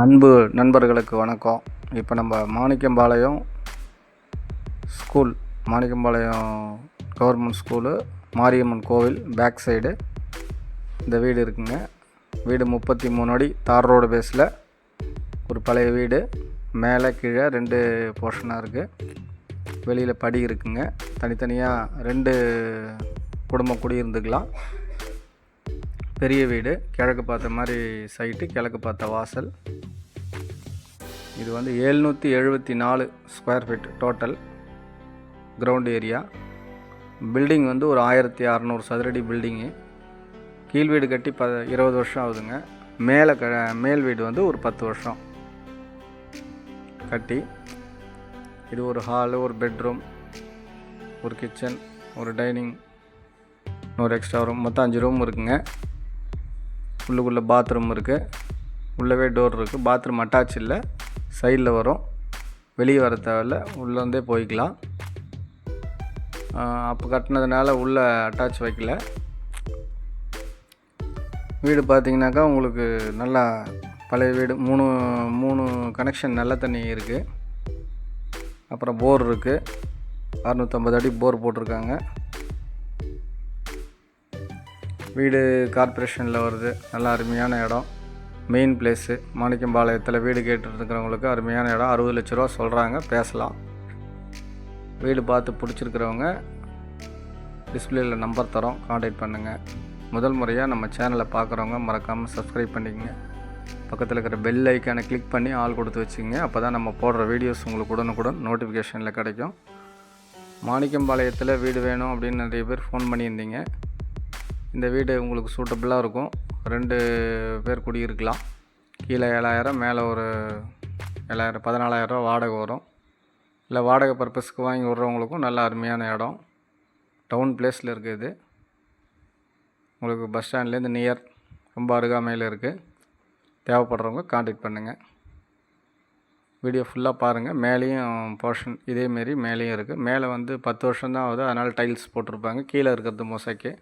அன்பு நண்பர்களுக்கு வணக்கம். இப்போ நம்ம Manickampalayam school Manickampalayam government school Mariamman கோவில் பேக் சைடு. இந்த வீடு இருக்குங்க. வீடு முப்பத்தி மூணு அடி தார் ரோடு பேஸில் ஒரு பழைய வீடு. மேலே கீழே ரெண்டு போர்ஷனாக இருக்குது வெளியில் படி இருக்குங்க. தனித்தனியாக ரெண்டு குடும்பம் குடியிருந்துக்கலாம். பெரிய வீடு கிழக்கு பார்த்த மாதிரி சைட்டு கிழக்கு பார்த்த வாசல். இது வந்து எழுநூற்றி எழுபத்தி நாலு square feet total ground area building வந்து ஒரு ஆயிரத்தி அறநூறு சதுரடி பில்டிங்கு கீழ் வீடு கட்டி ப இருபது வருஷம் ஆகுதுங்க. மேலே க மேல் வீடு வந்து ஒரு பத்து வருஷம். கட்டி இது ஒரு ஹாலு ஒரு பெட்ரூம் ஒரு கிச்சன் ஒரு டைனிங் ஒரு எக்ஸ்ட்ரா ரூம் மொத்தம் அஞ்சு ரூம் இருக்குங்க. உள்ளுக்குள்ளே பாத்ரூம் இருக்குது உள்ளவே டோர் இருக்குது பாத்ரூம் அட்டாச் இல்லை. சைடில் வரும். வெளியே வர தேவையில்ல. உள்ளேருந்தே போய்க்கலாம். அப்போ கட்டினதுனால உள்ளே அட்டாச் வைக்கல. வீடு பார்த்தீங்கன்னாக்கா உங்களுக்கு நல்லா பழைய வீடு. மூணு மூணு கனெக்ஷன் நல்ல தண்ணி இருக்குது அப்புறம் போர் இருக்குது அறநூற்றம்பது அடி போர் போட்டிருக்காங்க. வீடு கார்ப்பரேஷனில் வருது. நல்ல அருமையான இடம். மெயின் பிளேஸு மாணிக்கம்பாளையத்தில் வீடு கேட்டுருக்கிறவங்களுக்கு அருமையான இடம். அறுபது லட்ச ரூபா சொல்கிறாங்க பேசலாம். வீடு பார்த்து பிடிச்சிருக்கிறவங்க டிஸ்பிளேயில் நம்பர் தரோம். காண்டாக்ட் பண்ணுங்கள் முதல் முறையாக நம்ம சேனலை பார்க்குறவங்க மறக்காமல் சப்ஸ்கிரைப் பண்ணிக்கங்க. பக்கத்தில் இருக்கிற பெல் ஐக்கானை கிளிக் பண்ணி ஆள் கொடுத்து வச்சுங்க அப்போ தான் நம்ம போடுற வீடியோஸ் உங்களுக்கு உடனுக்குடன் நோட்டிஃபிகேஷனில் கிடைக்கும். மாணிக்கம்பாளையத்தில் வீடு வேணும் அப்படின்னு நிறைய பேர் ஃபோன் பண்ணியிருந்தீங்க. இந்த வீடு உங்களுக்கு சூட்டபுளாக இருக்கும். ரெண்டு பேர் குடியிருக்கலாம். கீழே ஏழாயிரம் மேலே ஒரு ஏழாயிரம் பதினாலாயிரரூவா வாடகை வரும். இல்லை வாடகை பர்பஸ்க்கு வாங்கி விட்றவங்களுக்கும் நல்ல அருமையான இடம். டவுன் பிளேஸில் இருக்குது இது. உங்களுக்கு பஸ் ஸ்டாண்ட்லேருந்து நியர் ரொம்ப அருகாமையில் இருக்குது தேவைப்படுறவங்க காண்டாக்ட் பண்ணுங்கள் வீடியோ ஃபுல்லாக பாருங்கள் மேலேயும் போர்ஷன் இதேமாரி மேலேயும் இருக்குது மேலே வந்து பத்து வருஷம் தான் ஆகுது. அதனால் டைல்ஸ் போட்டிருப்பாங்க. கீழே இருக்கிறது மொசைக்கு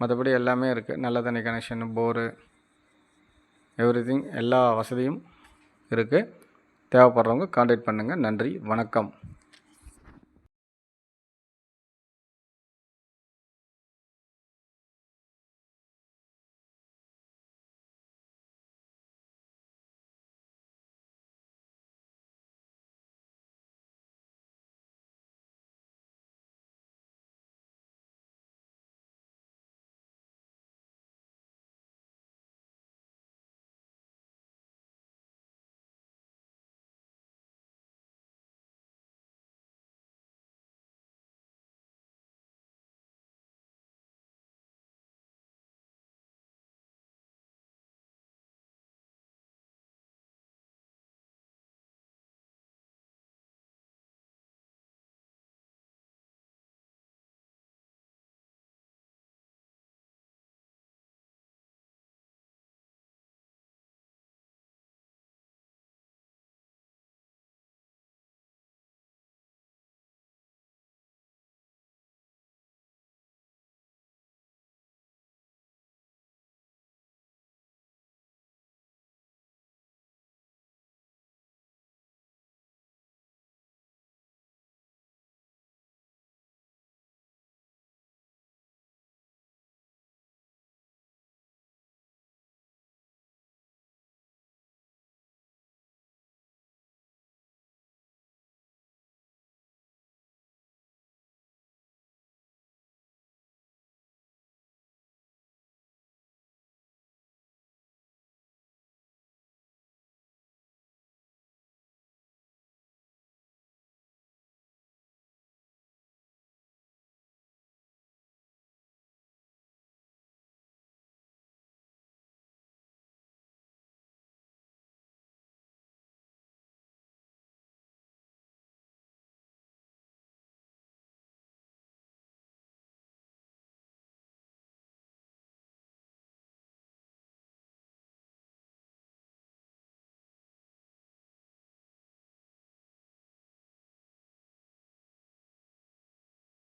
மற்றபடி எல்லாமே இருக்குது நல்ல தண்ணி கனெக்ஷன் போரு எவ்ரி எல்லா வசதியும் இருக்குது தேவைப்படுறவங்க காண்டாக்ட் பண்ணுங்கள் நன்றி. வணக்கம்.